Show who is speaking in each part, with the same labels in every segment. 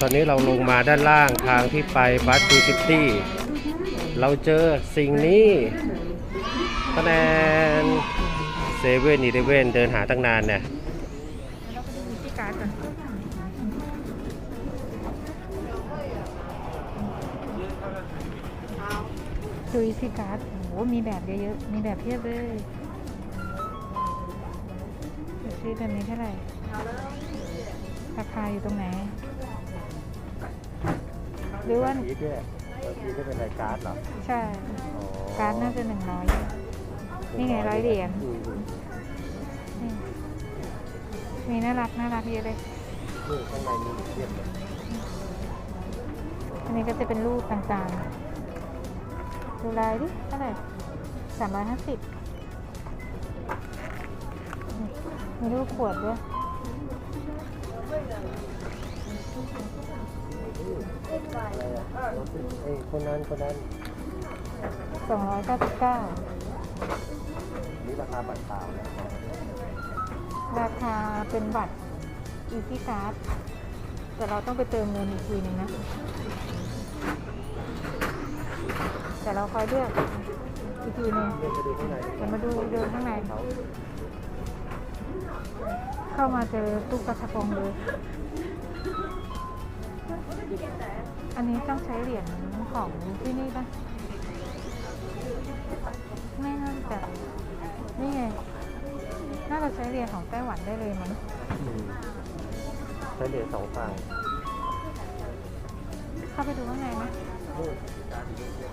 Speaker 1: ตอนนี้เราลงมาด้านล่างทางที่ไปบัสตูซิตี้ เราเจอสิ่งนี้คะแนนเซเว่นอีเลเว่นเดินหาตั้งนานเนี่ย
Speaker 2: ดูวิธีการก่อนดูวิธีการโอ้โหมีแบบเยอะๆ มีแบบเพียบเลยจะซื้อแบบนี้เท่าไหร่ ราคาอยู่ตรงไหน หรือว่า
Speaker 1: พีทด้วยพีทจะเป็นรายการ์ดเหรอ
Speaker 2: ใช่ การ์ดน่าจะหนึ่งร้อยนี่ไงร้อยเหรียญนี่มีน่ารักน่ารักเยอะเลย
Speaker 1: นี่ข้างในมีเทียบเลย
Speaker 2: อันนี้ก็จะเป็นรูปต่างๆ ดูลายดิเท่าไหร่สามร้อยห้าสิบมีรูปขวดด้วย
Speaker 1: เอ้ยคนนั้นคนนั้น
Speaker 2: สองร้อยเก้าสิบเก้า
Speaker 1: นี่ราคาบัตรเปล่านะ
Speaker 2: ราคาเป็นบัตรอีซี่การ์ดแต่เราต้องไปเติมเงินอีกทีหนึงนะ แต่เราคอยเลือกอีกทีหนึง
Speaker 1: เรียกไปดูข้างใน
Speaker 2: เดี๋ยวมาดูเดินข้างใน
Speaker 1: เขา
Speaker 2: เข้ามาเจอตู้กระชับองเลย อันนี้ต้องใช้เหรียญของที่นี่ปะไม่น่าจะนี่ไง น่าจะใช้เหรียญของไต้หวันได้เลยมั้ง
Speaker 1: อืมใช้เหรียญสองฝั่ง
Speaker 2: เข้าไปดูข้างในไหม
Speaker 1: นู่นการ์ดอีกเยอะ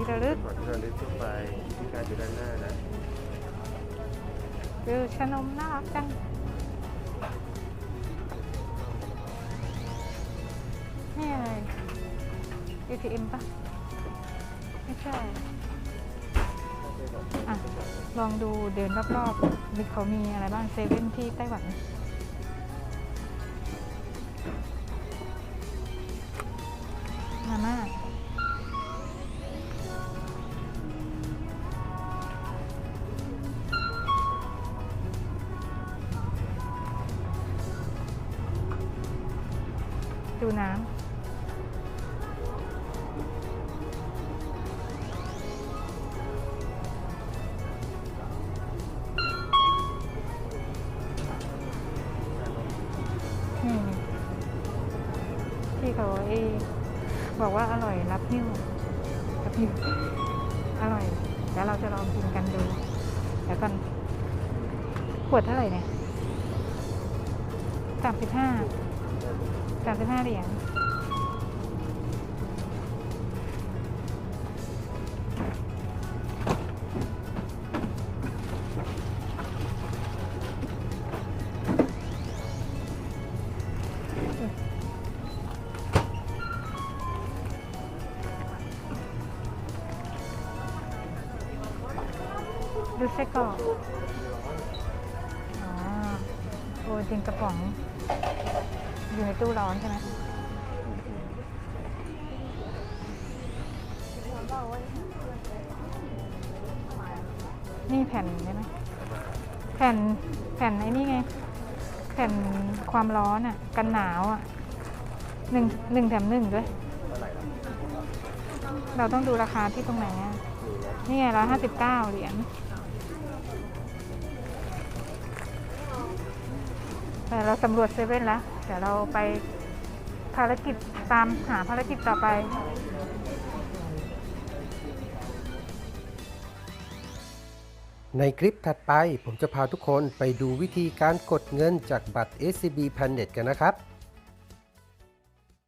Speaker 2: ที่ระลึก
Speaker 1: ก่อนที่เราลึกขึ้นไปที่การดอยู่ด้านหน้านะ
Speaker 2: คือชนมน่ารักจังนี่อะไร ATM ปะไม่ใช่อะลองดูเดินรอบๆมีเขามีอะไรบ้างเซเว่นที่ไต้หวันมาม่า ดูน้ำนี่ที่เขาเอบอกว่าอร่อยรับหิ้วรับหิ้วอร่อย แล้วเราจะลองกินกันดูแล้วกันขวดเท่าไหร่เนี่ยสามสิบห้า สามสิบห้าเหรียญดูไส้กรอกอ๋อโอ้จริงกระป๋อง อยู่ในตู้ร้อนใช่ไหมนี่แผ่นใช่ไหมแผ่นแผ่นไอ้นี่ไง แผ่นความร้อนอะ กันหนาวอะหนึ่งหนึ่งแถมหนึ่งด้วย
Speaker 1: เรา
Speaker 2: ต้องดูราคาที่ตรงไหนอะ
Speaker 1: นี่ะ
Speaker 2: นี่ไงร้อยห้าสิบเก้าเหรียญแต่เราสำรวจเซเว่นแล้ว ดี๋ยวเราไปภารกิจตามหาภารกิจต่อไป
Speaker 1: ในคลิปถัดไปผมจะพาทุกคนไปดูวิธีการกดเงินจากบัตร SCB Planet กันนะครับ